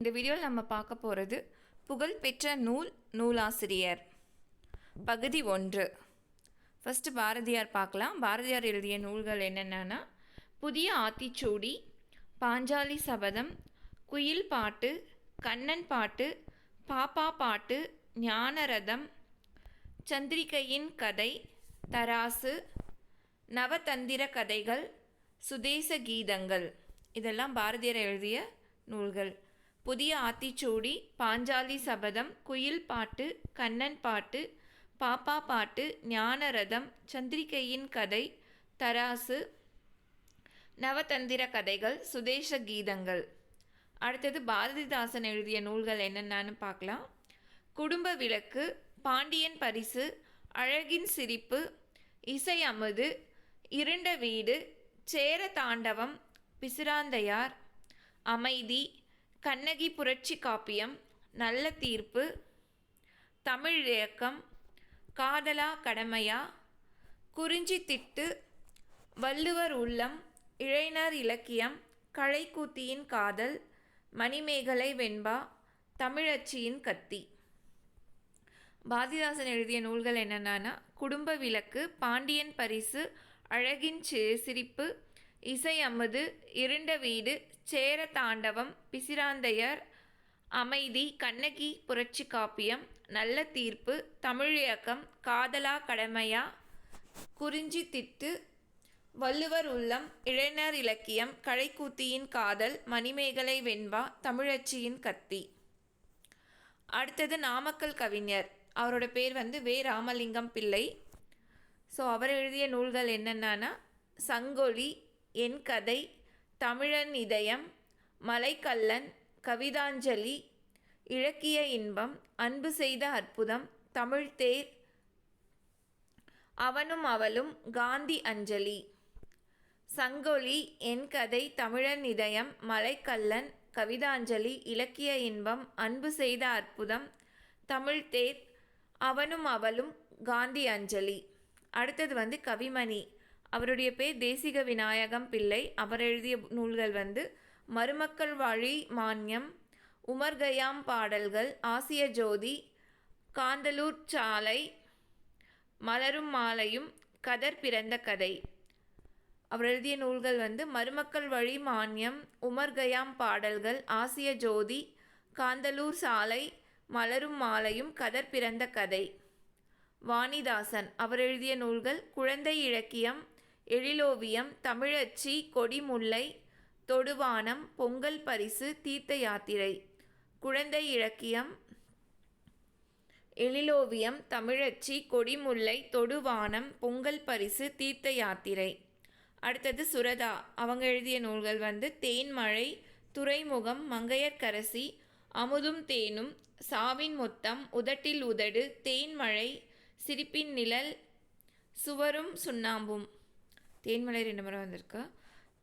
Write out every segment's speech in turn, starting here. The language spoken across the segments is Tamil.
இந்த வீடியோவில் நம்ம பார்க்க போகிறது புகழ்பெற்ற நூல் நூலாசிரியர். பகுதி ஒன்று. ஃபஸ்ட்டு பாரதியார் பார்க்கலாம். பாரதியார் எழுதிய நூல்கள் என்னென்னா புதிய ஆத்திச்சூடி பாஞ்சாலி சபதம் குயில் பாட்டு கண்ணன் பாட்டு பாப்பா பாட்டு ஞானரதம் சந்திரிகையின் கதை தராசு நவதந்திர கதைகள் சுதேச கீதங்கள். இதெல்லாம் பாரதியார் எழுதிய நூல்கள். புதிய ஆத்திச்சூடி பாஞ்சாலி சபதம் குயில் பாட்டு கண்ணன் பாட்டு பாப்பா பாட்டு ஞானரதம் சந்திரிகையின் கதை தராசு நவதந்திர கதைகள் சுதேச கீதங்கள். அடுத்தது பாரதிதாசன் எழுதிய நூல்கள் என்னென்னு பார்க்கலாம். குடும்ப விளக்கு பாண்டியன் பரிசு அழகின் சிரிப்பு இசை அமுது இருண்ட வீடு சேர தாண்டவம் பிசிராந்தையார் அமைதி கண்ணகி புரட்சி காப்பியம் நல்ல தீர்ப்பு தமிழ் இயக்கம் காதலா கடமையா குறிஞ்சி திட்டு வள்ளுவர் உள்ளம் இளைஞர் இலக்கியம் களைக்கூத்தியின் காதல் மணிமேகலை வெண்பா தமிழச்சியின் கத்தி. பாரதிதாசன் எழுதிய நூல்கள் என்னென்னா குடும்ப விளக்கு பாண்டியன் பரிசு அழகின் சி- சிரிப்பு இசை அமுது இருண்ட வீடு சேர தாண்டவம் பிசிராந்தையர் அமைதி கண்ணகி புரட்சி காப்பியம் நல்ல தீர்ப்பு தமிழியக்கம் காதலா கடமையா குறிஞ்சி திட்டு வள்ளுவர் உள்ளம் இளைஞர் இலக்கியம் கழைக்கூத்தியின் காதல் மணிமேகலை வெண்பா தமிழச்சியின் கத்தி. அடுத்தது நாமக்கல் கவிஞர். அவரோட பேர் வந்து வே. ராமலிங்கம் பிள்ளை. ஸோ அவர் எழுதிய நூல்கள் என்னென்னா சங்கொலி என் கதை தமிழன் இதயம் மலைக்கல்லன் கவிதாஞ்சலி இலக்கிய இன்பம் அன்பு செய்த அற்புதம் தமிழ்தேர் அவனும் அவளும் காந்தி அஞ்சலி. சங்கொலி என் கதை தமிழன் இதயம் மலைக்கல்லன் கவிதாஞ்சலி இலக்கிய இன்பம் அன்பு செய்த அற்புதம் தமிழ்தேர் அவனும் அவளும் காந்தி அஞ்சலி. அடுத்தது வந்து கவிமணி. அவருடைய பேர் தேசிக விநாயகம் பிள்ளை. அவர் எழுதிய நூல்கள் வந்து மருமக்கள் வழி மான்யம் உமர்கயாம் பாடல்கள் ஆசிய ஜோதி காந்தலூர் சாலை மலரும் மாலையும் கதர் பிறந்த கதை. அவர் எழுதிய நூல்கள் வந்து மருமக்கள் வழி மானியம் உமர்கயாம் பாடல்கள் ஆசிய ஜோதி காந்தலூர் சாலை மலரும் மாலையும் கதர் பிறந்த கதை. வாணிதாசன் அவர் எழுதிய நூல்கள் குழந்தை இலக்கியம் எழிலோவியம் தமிழச்சி கொடிமுல்லை தொடுவானம் பொங்கல் பரிசு தீர்த்த யாத்திரை. குழந்தை இலக்கியம். எழிலோவியம் தமிழச்சி கொடிமுல்லை தொடுவானம் பொங்கல் பரிசு தீர்த்த யாத்திரை. அடுத்தது சுரதா. அவங்க எழுதிய நூல்கள் வந்து தேன்மழை துறைமுகம் மங்கையர்க்கரசி அமுதும் தேனும் சாவின் மொத்தம் உதட்டில் உதடு தேன்மழை சிரிப்பின் நிழல் சுவரும் சுண்ணாம்பும். தேன்மலை ரெண்டு முறை வந்திருக்கு.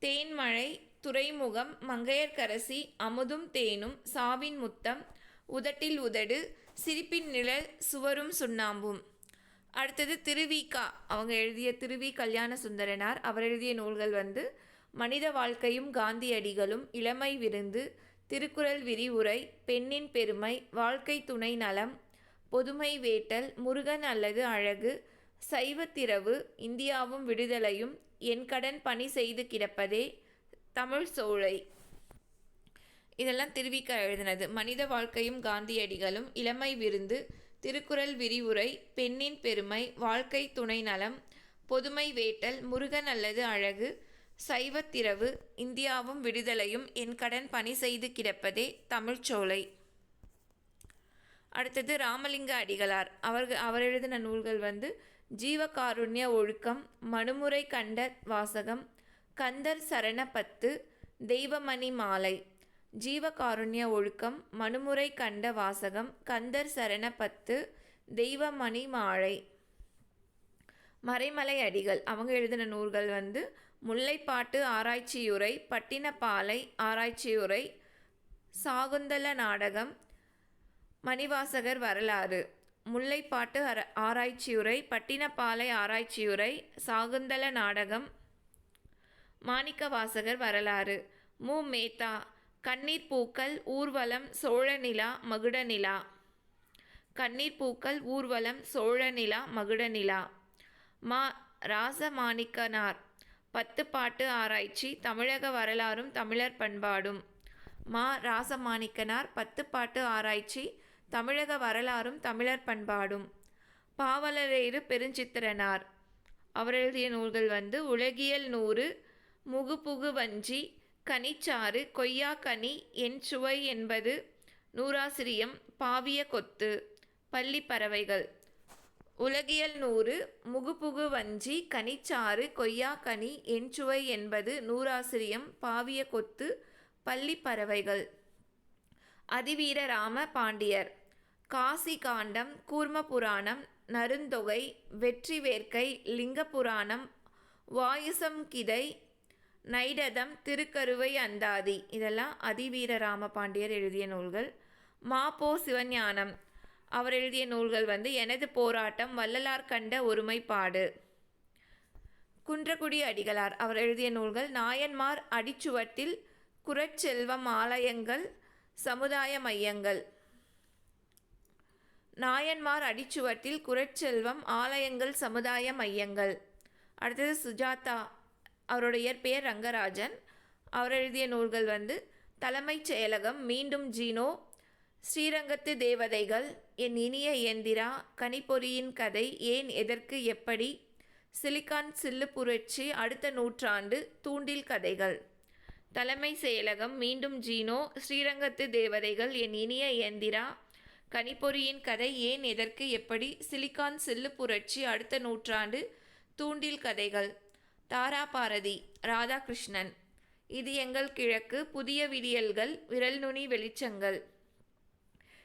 தேன்மழை துறைமுகம் மங்கையர்க்கரசி அமுதும் தேனும் சாவின் முத்தம் உதட்டில் உதடு சிரிப்பின் நிழல் சுவரும் சுண்ணாம்பும். அடுத்தது திருவிகா. அவங்க எழுதிய திருவி கல்யாண சுந்தரனார். அவர் எழுதிய நூல்கள் வந்து மனித வாழ்க்கையும் காந்தியடிகளும் இளமை விருந்து திருக்குறள் விரிவுரை பெண்ணின் பெருமை வாழ்க்கை துணை நலம் பொதுமை வேட்டல் முருகன் அல்லது அழகு சைவத்திரவு இந்தியாவும் விடுதலையும் என் கடன் பணி செய்து கிடப்பதே தமிழ் சோலை இதெல்லாம் திருவிக்க எழுதினது. மனித வாழ்க்கையும் காந்தியடிகளும் இளமை விருந்து திருக்குறள் விரிவுரை பெண்ணின் பெருமை வாழ்க்கை துணை நலம் பொதுமை வேட்டல் முருகன் அல்லது அழகு சைவத்திரவு இந்தியாவும் விடுதலையும் என் கடன் பணி செய்து கிடப்பதே தமிழ்ச்சோலை அடுத்தது ராமலிங்க அடிகளார். அவர் அவர் எழுதின நூல்கள் வந்து ஜீவகாருண்ய ஒழுக்கம் மனுமுறை கண்ட வாசகம் கந்தர் சரணப்பத்து தெய்வமணி மாலை. ஜீவகாருண்ய ஒழுக்கம் மனுமுறை கண்ட வாசகம் கந்தர் சரணப்பத்து தெய்வமணி மாலை. மறைமலை அடிகள். அவங்க எழுதின நூல்கள் வந்து முல்லைப்பாட்டு ஆராய்ச்சியுரை பட்டினப்பாலை ஆராய்ச்சியுரை சாகுந்தல நாடகம் மணிவாசகர் வரலாறு. முல்லைப்பாட்டு அர ஆராய்ச்சியுரை பட்டினப்பாலை ஆராய்ச்சியுரை சாகுந்தல நாடகம் மாணிக்கவாசகர் வரலாறு. மு. மேத்தா கண்ணீர் பூக்கள் ஊர்வலம் சோழநிலா மகுடநிலா. கண்ணீர் பூக்கள் ஊர்வலம் சோழநிலா மகுடநிலா. மா ராசமாணிக்கனார். பத்து பாட்டு ஆராய்ச்சி தமிழக வரலாறும் தமிழர் பண்பாடும். மா ராசமாணிக்கனார் பத்து பாட்டு ஆராய்ச்சி தமிழக வரலாறும் தமிழர் பண்பாடும். பாவலரேறு பெருஞ்சித்திரனார். அவர் நூல்கள் வந்து உலகியல் நூறு முகுபுகு வஞ்சி கனிச்சாறு கொய்யா கனி என் சுவை என்பது நூறாசிரியம் பாவிய கொத்து பள்ளி பறவைகள். உலகியல் நூறு முகுபுகு வஞ்சி கனிச்சாறு கொய்யா கனி என் சுவை என்பது நூறாசிரியம் பாவிய கொத்து பள்ளி பறவைகள். அதிவீர ராம பாண்டியர். காசி காண்டம் கூர்ம புராணம் நருந்தொகை வெற்றி வேர்க்கை லிங்க புராணம் வாயுசம் கிதை நைடதம் திருக்கருவை அந்தாதி. இதெல்லாம் அதிவீர ராம பாண்டியர் எழுதிய நூல்கள். மாப்போ சிவஞானம். அவர் எழுதிய நூல்கள் வந்து எனது போராட்டம் வள்ளலார் கண்ட ஒருமைப்பாடு. குன்றக்குடி அடிகளார். அவர் எழுதிய நூல்கள் நாயன்மார் அடிச்சுவட்டில் குரச்செல்வம் ஆலயங்கள் சமுதாய மையங்கள். நாயன்மார் அடிச்சுவட்டில் குரட்செல்வம் ஆலயங்கள் சமுதாய மையங்கள். அடுத்தது சுஜாதா அவருடைய பெயர் ரங்கராஜன். அவர் எழுதிய நூல்கள் வந்து தலைமைச் செயலகம் மீண்டும் ஜீனோ ஸ்ரீரங்கத்து தேவதைகள் என் இனிய இயந்திரா கனிப்பொறியின் கதை ஏன் எதற்கு எப்படி சிலிக்கான் சில்லு புரட்சி அடுத்த நூற்றாண்டு தூண்டில் கதைகள். தலைமை செயலகம் மீண்டும் ஜீனோ. ஸ்ரீரங்கத்து தேவதைகள் என் இனிய இயந்திரா. கனிப்பொறியின் கதை ஏன் எதற்கு எப்படி? சிலிக்கான் சில்லு புரட்சி அடுத்த நூற்றாண்டு. தூண்டில் கதைகள். தாரா பாரதி ராதாகிருஷ்ணன். இது எங்கள் கிழக்கு. புதிய விடியல்கள் விரல் நுனி வெளிச்சங்கள்.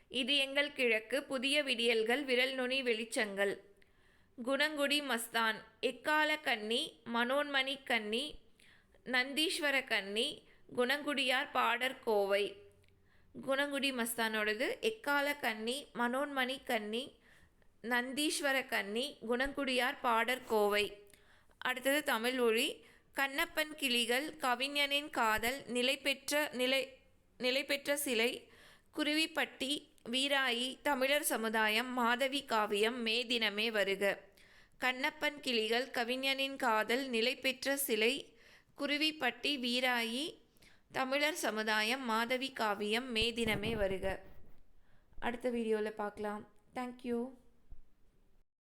இது எங்கள் கிழக்கு. புதிய விடியல்கள் விரல் நுனி வெளிச்சங்கள். குணங்குடி மஸ்தான் எக்கால கன்னி மனோன்மணி கன்னி நந்தீஸ்வர கன்னி குணங்குடியார் பாடற்கோவை குணங்குடி மஸ்தானோடது எக்கால கன்னி மனோன்மணி கன்னி நந்தீஸ்வர கன்னி குணங்குடியார் பாடற்கோவை அடுத்தது தமிழ் மொழி. கண்ணப்பன் கிளிகள் கவிஞனின் காதல் நிலை பெற்ற நிலை நிலை பெற்ற சிலை குருவிப்பட்டி வீராயி தமிழர் சமுதாயம் மாதவி காவியம் மே தினமே வருக. கண்ணப்பன் கிளிகள் கவிஞனின் காதல் நிலை பெற்ற சிலை குருவிப்பட்டி வீராயி தமிழர் சமுதாயம் மாதவி காவியம் மே தினமே வருக. அடுத்த வீடியோவில் பார்க்கலாம். தேங்க்யூ